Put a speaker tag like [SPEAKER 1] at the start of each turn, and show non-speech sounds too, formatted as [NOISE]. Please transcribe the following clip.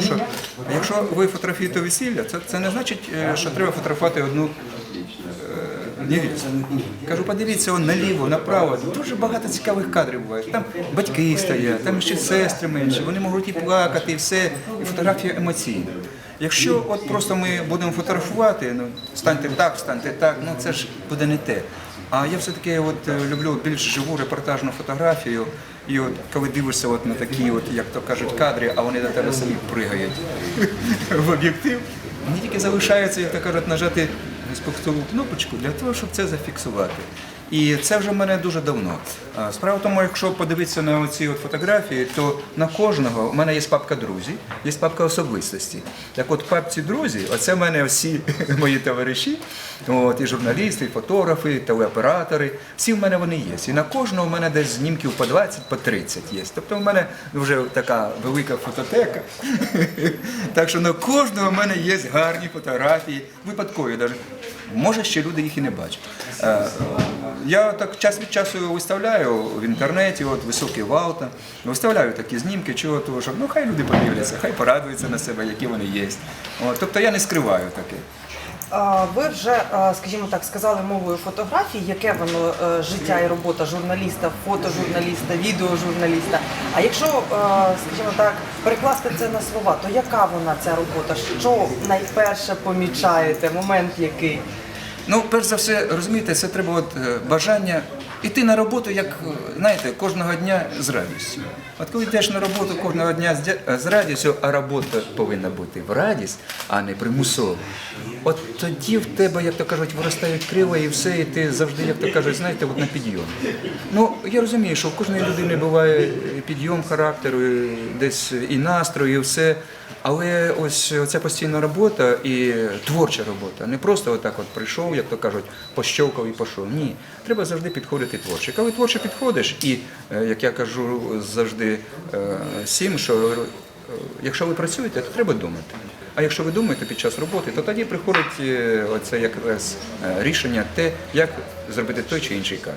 [SPEAKER 1] Що, якщо ви фотографуєте весілля, це, це не значить, е, що треба фотографувати одну е, невісту. Кажу, подивіться он наліво, направо. Дуже багато цікавих кадрів буває. Там батьки стоять, там ще сестри менші, вони можуть і плакати, і все, і фотографія емоційна. Якщо от просто ми будемо фотографувати, ну станьте так, станьте так, ну це ж буде не те. А я все-таки от е, люблю більш живу репортажну фотографію. І от коли дивишся от на такі, от, як то кажуть, кадри, а вони до тебе самі пригають в об'єктив, мені тільки залишається, як то кажуть, нажати спустову кнопочку для того, щоб це зафіксувати. І це вже в мене дуже давно. Справа в тому, якщо подивитися на от фотографії, то на кожного у мене є папка друзі, є папка особистості. Так от папці друзі, оце в мене всі [LAUGHS] мої товариші, от, і журналісти, і фотографи, і телеоператори. Всі в мене вони є. І на кожного в мене десь знімків по 20, по 30 є. Тобто в мене вже така велика фототека. [LAUGHS] Так що на кожного в мене є гарні фотографії, випадкові навіть. Може, ще люди їх і не бачать. Я так час від часу виставляю в інтернеті, от високий валта, виставляю такі знімки, чого того, що ну хай люди подивляться, хай порадуються на себе, які вони є. От, тобто я не скриваю таке.
[SPEAKER 2] Ви вже, скажімо так, сказали мовою фотографії, яке воно е, життя і робота журналіста, фотожурналіста, відеожурналіста. А якщо, е, скажімо так, перекласти це на слова, то яка вона ця робота? Що найперше помічаєте? Момент який?
[SPEAKER 1] Ну, перш за все, розумієте, це треба от е, бажання йти на роботу, як е, знаєте, кожного дня з радістю. От коли йдеш на роботу кожного дня з радістю, а робота повинна бути в радість, а не примусово. От тоді в тебе, як то кажуть, виростають крила і все, і ти завжди, як то кажуть, знаєте, от на підйом. Ну, я розумію, що в кожної людини буває підйом характеру, десь і настрою, і все. Але ось ця постійна робота і творча робота. Не просто отак от прийшов, як то кажуть, пощовкав і пішов. Ні. Треба завжди підходити творче. Коли творче підходиш, і е, як я кажу завжди е, всім, що е, якщо ви працюєте, то треба думати. А якщо ви думаєте під час роботи, то тоді приходить е, оце якраз е, рішення те, як зробити той чи інший кадр.